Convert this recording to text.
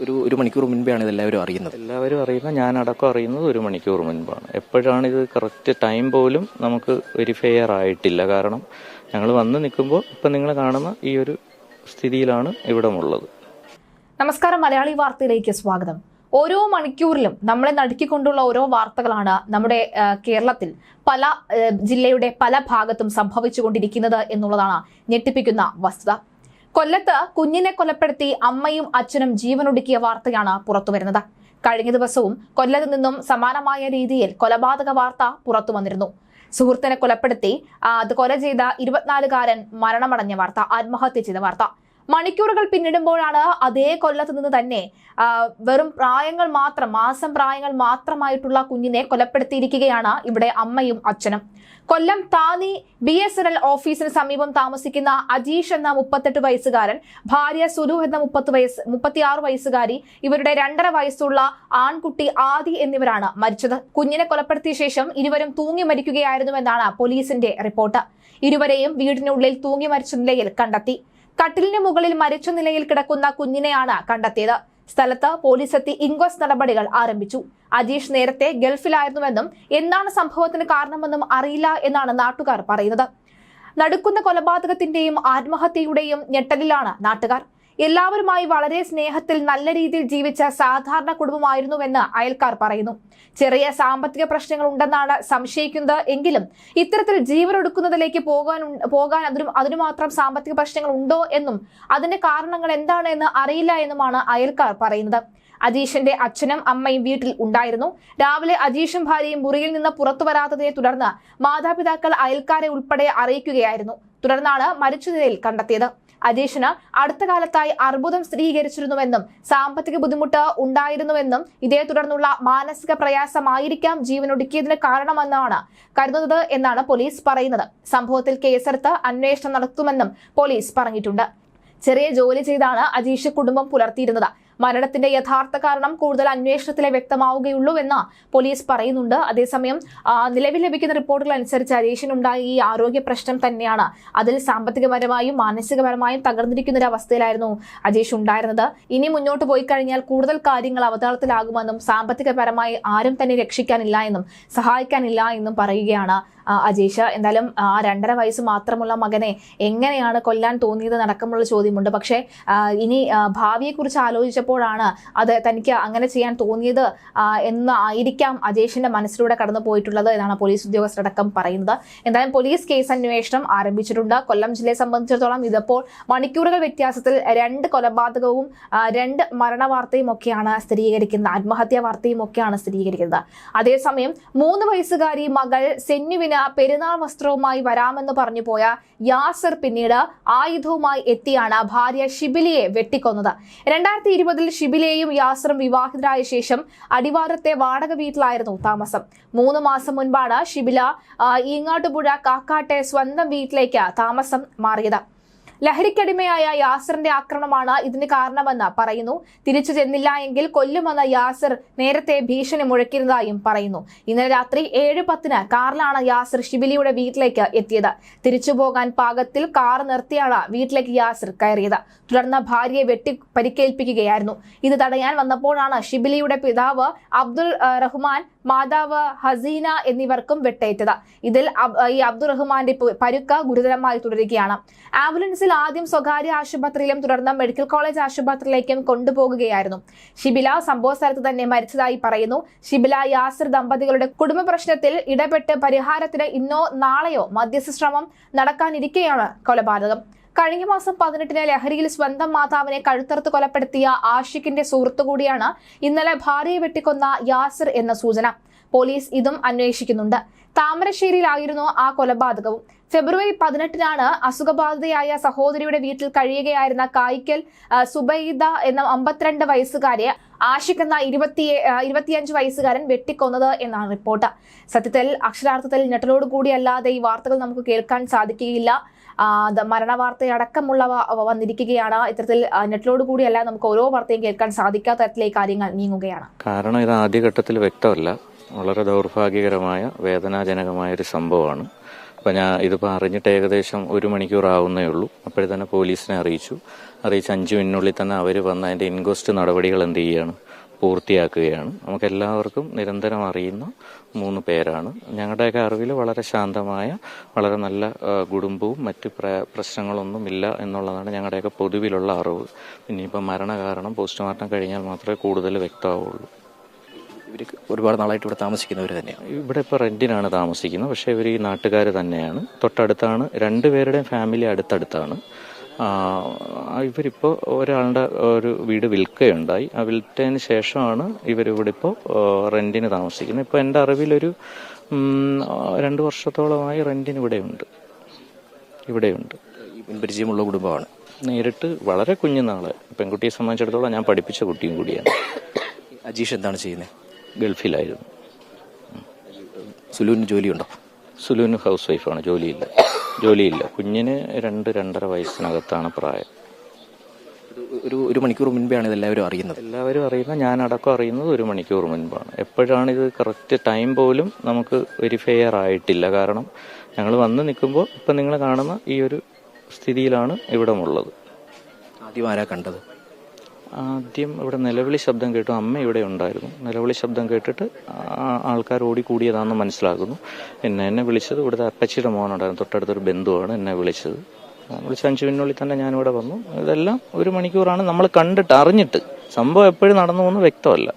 ഒരു ഒരു മണിക്കൂർ മുൻപെയാണ് ഇതെല്ലാവരും അറിയുന്നത്. എല്ലാവരും അറിയുന്ന ഞാൻ അടക്കം അറിയുന്നത് ഒരു മണിക്കൂർ മുൻപാണ്. എപ്പോഴാണ് ഇത് കറക്റ്റ് ടൈം പോലും നമുക്ക് വെരിഫയർ ആയിട്ടില്ല കാരണം ഞങ്ങൾ വന്ന് നിൽക്കുമ്പോൾ ഇപ്പം നിങ്ങൾ കാണുന്ന ഈ ഒരു സ്ഥിതിയിലാണ് ഇവിടെ ഉള്ളത് നമസ്കാരം മലയാളി വാർത്തയിലേക്ക് സ്വാഗതം. ഓരോ മണിക്കൂറിലും നമ്മളെ നടുക്കിക്കൊണ്ടുള്ള ഓരോ വാർത്തകളാണ് നമ്മുടെ കേരളത്തിൽ പല ജില്ലയുടെ പല ഭാഗത്തും സംഭവിച്ചുകൊണ്ടിരിക്കുന്നത് എന്നുള്ളതാണ് ഞെട്ടിപ്പിക്കുന്ന വസ്തുത. കൊല്ലത്ത് കുഞ്ഞിനെ കൊലപ്പെടുത്തി അമ്മയും അച്ഛനും ജീവനൊടുക്കിയ വാർത്തയാണ് പുറത്തുവരുന്നത്. കഴിഞ്ഞ ദിവസവും കൊല്ലത്ത് നിന്നും സമാനമായ രീതിയിൽ കൊലപാതക വാർത്ത പുറത്തു വന്നിരുന്നു സുഹൃത്തിനെ കൊലപ്പെടുത്തി അത് കൊല ചെയ്ത ഇരുപത്തിനാലുകാരൻ മരണമടഞ്ഞ വാർത്ത ആത്മഹത്യ ചെയ്ത വാർത്ത. മണിക്കൂറുകൾ പിന്നിടുമ്പോഴാണ് അതേ കൊല്ലത്ത് നിന്ന് തന്നെ വെറും പ്രായങ്ങൾ മാത്രം മാസം പ്രായങ്ങൾ മാത്രമായിട്ടുള്ള കുഞ്ഞിനെ കൊലപ്പെടുത്തിയിരിക്കുകയാണ് ഇവിടെ അമ്മയും അച്ഛനും. കൊല്ലം താനി ബി എസ് എൻ എൽ ഓഫീസിന് സമീപം താമസിക്കുന്ന അജീഷ് എന്ന മുപ്പത്തെട്ട് വയസ്സുകാരൻ ഭാര്യ സുലു എന്ന മുപ്പത്ത് വയസ്സ് മുപ്പത്തിയാറ് വയസ്സുകാരി ഇവരുടെ രണ്ടര വയസ്സുള്ള ആൺകുട്ടി ആദി എന്നിവരാണ് മരിച്ചത്. കുഞ്ഞിനെ കൊലപ്പെടുത്തിയ ശേഷം ഇരുവരും തൂങ്ങി മരിക്കുകയായിരുന്നുവെന്നാണ് പോലീസിന്റെ റിപ്പോർട്ട്. ഇരുവരെയും വീടിനുള്ളിൽ തൂങ്ങി മരിച്ച നിലയിൽ കണ്ടെത്തി. കട്ടിലിന് മുകളിൽ മരിച്ച നിലയിൽ കിടക്കുന്ന കുഞ്ഞിനെയാണ് കണ്ടെത്തിയത്. സ്ഥലത്ത് പോലീസ് എത്തി ഇൻക്വസ്റ്റ് നടപടികൾ ആരംഭിച്ചു. അജീഷ് നേരത്തെ ഗൾഫിലായിരുന്നുവെന്നും എന്താണ് സംഭവത്തിന് കാരണമെന്നും അറിയില്ല എന്നാണ് നാട്ടുകാർ പറയുന്നത്. നടുക്കുന്ന കൊലപാതകത്തിന്റെയും ആത്മഹത്യയുടെയും ഞെട്ടലിലാണ് നാട്ടുകാർ. എല്ലാവരുമായി വളരെ സ്നേഹത്തിൽ നല്ല രീതിയിൽ ജീവിച്ച സാധാരണ കുടുംബമായിരുന്നുവെന്ന് അയൽക്കാർ പറയുന്നു. ചെറിയ സാമ്പത്തിക പ്രശ്നങ്ങൾ ഉണ്ടെന്നാണ് സംശയിക്കുന്നത്. എങ്കിലും ഇത്തരത്തിൽ ജീവനൊടുക്കുന്നതിലേക്ക് പോകാൻ പോകാൻ അതിനും അതിനു മാത്രം സാമ്പത്തിക പ്രശ്നങ്ങൾ ഉണ്ടോ എന്നും അതിന്റെ കാരണങ്ങൾ എന്താണ് എന്ന് അറിയില്ല എന്നുമാണ് അയൽക്കാർ പറയുന്നത്. അജീഷിന്റെ അച്ഛനും അമ്മയും വീട്ടിൽ ഉണ്ടായിരുന്നു. രാവിലെ അജീഷും ഭാര്യയും മുറിയിൽ നിന്ന് പുറത്തു വരാത്തതിനെ തുടർന്ന് മാതാപിതാക്കൾ അയൽക്കാരെ ഉൾപ്പെടെ അറിയിക്കുകയായിരുന്നു. തുടർന്നാണ് മരിച്ച നിലയിൽ കണ്ടെത്തിയത്. അജീഷിന് അടുത്ത കാലത്തായി അർബുദം സ്ഥിരീകരിച്ചിരുന്നുവെന്നും സാമ്പത്തിക ബുദ്ധിമുട്ട് ഉണ്ടായിരുന്നുവെന്നും ഇതേ തുടർന്നുള്ള മാനസിക പ്രയാസമായിരിക്കാം ജീവനൊടുക്കിയതിന് കാരണമെന്നാണ് കരുതുന്നത് എന്നാണ് പോലീസ് പറയുന്നത്. സംഭവത്തിൽ കേസെടുത്ത് അന്വേഷണം നടത്തുമെന്നും പോലീസ് പറഞ്ഞിട്ടുണ്ട്. ചെറിയ ജോലി ചെയ്താണ് അജീഷ് കുടുംബം പുലർത്തിയിരുന്നത്. മരണത്തിന്റെ യഥാർത്ഥ കാരണം കൂടുതൽ അന്വേഷണത്തിലെ വ്യക്തമാവുകയുള്ളൂ എന്ന് പോലീസ് പറയുന്നുണ്ട്. അതേസമയം നിലവിൽ ലഭിക്കുന്ന റിപ്പോർട്ടുകൾ അനുസരിച്ച് അജീഷിനുണ്ടായ ഈ ആരോഗ്യ പ്രശ്നം തന്നെയാണ്. അതിൽ സാമ്പത്തികപരമായും മാനസികപരമായും തകർന്നിരിക്കുന്ന ഒരു അവസ്ഥയിലായിരുന്നു അജീഷ് ഉണ്ടായിരുന്നത്. ഇനി മുന്നോട്ട് പോയി കഴിഞ്ഞാൽ കൂടുതൽ കാര്യങ്ങൾ അവതാളത്തിലാകുമെന്നും സാമ്പത്തികപരമായി ആരും തന്നെ രക്ഷിക്കാനില്ല എന്നും സഹായിക്കാനില്ല എന്നും പറയുകയാണ്. അജീഷ്. എന്തായാലും ആ രണ്ടര വയസ്സ് മാത്രമുള്ള മകനെ എങ്ങനെയാണ് കൊല്ലാൻ തോന്നിയത് അടക്കമുള്ള ചോദ്യമുണ്ട്. പക്ഷേ ഇനി ഭാവിയെക്കുറിച്ച് ആലോചിച്ചപ്പോഴാണ് അത് തനിക്ക് അങ്ങനെ ചെയ്യാൻ തോന്നിയത് എന്ന് ആയിരിക്കാം അജേഷിന്റെ മനസ്സിലൂടെ കടന്നു പോയിട്ടുള്ളത് എന്നാണ് പോലീസ് ഉദ്യോഗസ്ഥരടക്കം പറയുന്നത്. എന്തായാലും പോലീസ് കേസ് അന്വേഷണം ആരംഭിച്ചിട്ടുണ്ട്. കൊല്ലം ജില്ലയെ സംബന്ധിച്ചിടത്തോളം ഇതിപ്പോൾ മണിക്കൂറുകൾ വ്യത്യാസത്തിൽ രണ്ട് കൊലപാതകവും രണ്ട് മരണ വാർത്തയും ഒക്കെയാണ് സ്ഥിരീകരിക്കുന്നത്. ആത്മഹത്യാ വാർത്തയും ഒക്കെയാണ് സ്ഥിരീകരിക്കുന്നത്. അതേസമയം മൂന്ന് വയസ്സുകാരി മകൾ സെന്നുവിന് പെരുന്നാൾ വസ്ത്രവുമായി വരാമെന്ന് പറഞ്ഞു പോയ യാസർ പിന്നീട് ആയുധവുമായി എത്തിയാണ് ഭാര്യ ഷിബിലിയെ വെട്ടിക്കൊന്നത്. രണ്ടായിരത്തി ഇരുപതിൽ ഷിബിലിയെയും യാസറും വിവാഹിതരായ ശേഷം അടിവാരത്തെ വാടക വീട്ടിലായിരുന്നു താമസം. മൂന്ന് മാസം മുൻപാണ് ഷിബില ഈങ്ങാട്ടുപുഴ കാക്കാട്ടെ സ്വന്തം വീട്ടിലേക്ക് താമസം മാറിയത്. ലഹരിക്കടിമയായ യാസറിന്റെ ആക്രമണമാണ് ഇതിന് കാരണമെന്ന് പറയുന്നു. തിരിച്ചു ചെന്നില്ല എങ്കിൽ കൊല്ലുമെന്ന് യാസർ നേരത്തെ ഭീഷണി മുഴക്കിയിരുന്നതായും പറയുന്നു. ഇന്നലെ രാത്രി ഏഴ് പത്തിന് കാറിലാണ് യാസർ ഷിബിലിയുടെ വീട്ടിലേക്ക് എത്തിയത്. തിരിച്ചു പോകാൻ പാകത്തിൽ കാർ നിർത്തിയാണ് വീട്ടിലേക്ക് യാസർ കയറിയത്. തുടർന്ന് ഭാര്യയെ വെട്ടി പരിക്കേൽപ്പിക്കുകയായിരുന്നു. ഇത് തടയാൻ വന്നപ്പോഴാണ് ഷിബിലിയുടെ പിതാവ് അബ്ദുൾ റഹ്മാൻ മാതാവ് ഹസീന എന്നിവർക്കും വെട്ടേറ്റത്. ഇതിൽ ഈ അബ്ദുറഹ്മാന്റെ പരുക്ക ഗുരുതരമായി തുടരുകയാണ്. ആംബുലൻസിൽ ആദ്യം സ്വകാര്യ ആശുപത്രിയിലും തുടർന്ന് മെഡിക്കൽ കോളേജ് ആശുപത്രിയിലേക്കും കൊണ്ടുപോകുകയായിരുന്നു. ഷിബില സംഭവ സ്ഥലത്ത് തന്നെ മരിച്ചതായി പറയുന്നു. ഷിബില യാസിർ ദമ്പതികളുടെ കുടുംബ പ്രശ്നത്തിൽ ഇടപെട്ട് പരിഹാരത്തിന് ഇന്നോ നാളെയോ മധ്യസ്ഥ ശ്രമം നടക്കാനിരിക്കെയാണ് കൊലപാതകം. കഴിഞ്ഞ മാസം പതിനെട്ടിന് ലഹരിയിൽ സ്വന്തം മാതാവിനെ കഴുത്തറുത്ത് കൊലപ്പെടുത്തിയ ആഷിഖിന്റെ സുഹൃത്തു കൂടിയാണ് ഇന്നലെ ഭാര്യയെ വെട്ടിക്കൊന്ന യാസിർ എന്ന സൂചന. പോലീസ് ഇതും അന്വേഷിക്കുന്നുണ്ട്. താമരശ്ശേരിയിലായിരുന്നു ആ കൊലപാതകവും. ഫെബ്രുവരി പതിനെട്ടിനാണ് അസുഖബാധിതയായ സഹോദരിയുടെ വീട്ടിൽ കഴിയുകയായിരുന്ന കായ്ക്കൽ സുബൈദ എന്ന അമ്പത്തിരണ്ട് വയസ്സുകാരെ ആഷിഖ് എന്ന ഇരുപത്തി ഇരുപത്തിയഞ്ച് വയസ്സുകാരൻ വെട്ടിക്കൊന്നത് എന്നാണ് റിപ്പോർട്ട്. സത്യത്തിൽ അക്ഷരാർത്ഥത്തിൽ ഞെട്ടലോട് കൂടിയല്ലാതെ ഈ വാർത്തകൾ നമുക്ക് കേൾക്കാൻ സാധിക്കുകയില്ല. മരണവാർത്തയടക്കമുള്ളവ വന്നിരിക്കുകയാണ്. ഇത്തരത്തിൽ നെറ്റിലോട് കൂടിയല്ല നമുക്ക് ഓരോ വാർത്തയും കേൾക്കാൻ സാധിക്കാത്ത തരത്തിലേക്ക് കാര്യങ്ങൾ നീങ്ങുകയാണ്. കാരണം ഇത് ആദ്യഘട്ടത്തിൽ വ്യക്തമല്ല. വളരെ ദൗർഭാഗ്യകരമായ വേദനാജനകമായ ഒരു സംഭവമാണ്. അപ്പോൾ ഞാൻ ഇതിപ്പോൾ അറിഞ്ഞിട്ട് ഏകദേശം ഒരു മണിക്കൂർ ആവുന്നേ ഉള്ളൂ. അപ്പോഴേ തന്നെ പോലീസിനെ അറിയിച്ചു. അറിയിച്ച് അഞ്ച് മിനിറ്റിനുള്ളിൽ തന്നെ അവർ വന്ന് അതിന്റെ ഇൻക്വസ്റ്റ് നടപടികൾ എന്ത് ചെയ്യുകയാണ് പൂർത്തിയാക്കുകയാണ്. നമുക്കെല്ലാവർക്കും നിരന്തരം അറിയുന്ന മൂന്ന് പേരാണ്. ഞങ്ങളുടെയൊക്കെ അറിവിൽ വളരെ ശാന്തമായ വളരെ നല്ല കുടുംബവും മറ്റ് പ്ര- പ്രശ്നങ്ങളൊന്നുമില്ല എന്നുള്ളതാണ് ഞങ്ങളുടെയൊക്കെ പൊതുവിലുള്ള അറിവ്. ഇനിയിപ്പോൾ മരണകാരണം പോസ്റ്റ്മോർട്ടം കഴിഞ്ഞാൽ മാത്രമേ കൂടുതൽ വ്യക്തമാവുള്ളൂ. ഇവർ ഒരുപാട് നാളായിട്ട് ഇവിടെ താമസിക്കുന്നവർ തന്നെയാണ് ഇവിടെ ഇപ്പോൾ റെന്റിനാണ് താമസിക്കുന്നത്. പക്ഷേ ഇവർ ഈ നാട്ടുകാർ തന്നെയാണ്. തൊട്ടടുത്താണ് രണ്ടുപേരുടെയും ഫാമിലി അടുത്തടുത്താണ്. ഇവരിപ്പോൾ ഒരാളുടെ ഒരു വീട് വിൽക്കുകയുണ്ടായി. ആ വിൽറ്റതിന് ശേഷമാണ് ഇവരിവിടെ ഇപ്പോൾ റെന്റിന് താമസിക്കുന്നത്. ഇപ്പോൾ എന്റെ അറിവിലൊരു രണ്ട് വർഷത്തോളമായി റെന്റിന് ഇവിടെയുണ്ട്. ഇവിടെയുണ്ട്. പരിചയമുള്ള കുടുംബമാണ്. നേരിട്ട് വളരെ കുഞ്ഞുനാൾ പെൺകുട്ടിയെ സംബന്ധിച്ചിടത്തോളം ഞാൻ പഠിപ്പിച്ച കുട്ടിയും കൂടിയാണ്. അജീഷ് എന്താണ് ചെയ്യുന്നത്? ഗൾഫിലായിരുന്നു. സുലുവിന് ജോലിയുണ്ടോ? സുലുവിന് ഹൗസ് വൈഫാണ് ജോലിയില്ല. ജോലിയില്ല. കുഞ്ഞിന് രണ്ട് രണ്ടര വയസ്സിനകത്താണ് പ്രായം. ഒരു ഒരു മണിക്കൂർ മുൻപാണ് ഇതെല്ലാവരും അറിയുന്നത്. എല്ലാവരും അറിയുന്ന അടക്കം അറിയുന്നത് ഒരു മണിക്കൂർ മുൻപാണ്. എപ്പോഴാണ് ഇത് കറക്റ്റ് ടൈം പോലും നമുക്ക് വെരിഫയർ ആയിട്ടില്ല. കാരണം ഞങ്ങൾ വന്ന് നിൽക്കുമ്പോൾ ഇപ്പം നിങ്ങൾ കാണുന്ന ഈ ഒരു സ്ഥിതിയിലാണ് ഇവിടെ ഉള്ളത് ആദ്യം ആരാ കണ്ടത്? ആദ്യം ഇവിടെ നിലവിളി ശബ്ദം കേട്ടു. അമ്മ ഇവിടെ ഉണ്ടായിരുന്നു. നിലവിളി ശബ്ദം കേട്ടിട്ട് ആൾക്കാർ ഓടിക്കൂടിയതാണെന്ന് മനസ്സിലാക്കുന്നു എന്നെ എന്നെ വിളിച്ചത് ഇവിടുത്തെ അപ്പച്ചിയുടെ മോനുണ്ടായിരുന്നു. തൊട്ടടുത്തൊരു ബന്ധുവാണ് എന്നെ വിളിച്ചത്. വിളിച്ച അഞ്ചു മിനിറ്റിനുള്ളിൽ തന്നെ ഞാനിവിടെ വന്നു. ഇതെല്ലാം ഒരു മണിക്കൂറാണ് നമ്മൾ കണ്ടിട്ട് അറിഞ്ഞിട്ട്. സംഭവം എപ്പോഴും നടന്നു എന്ന് വ്യക്തമല്ല.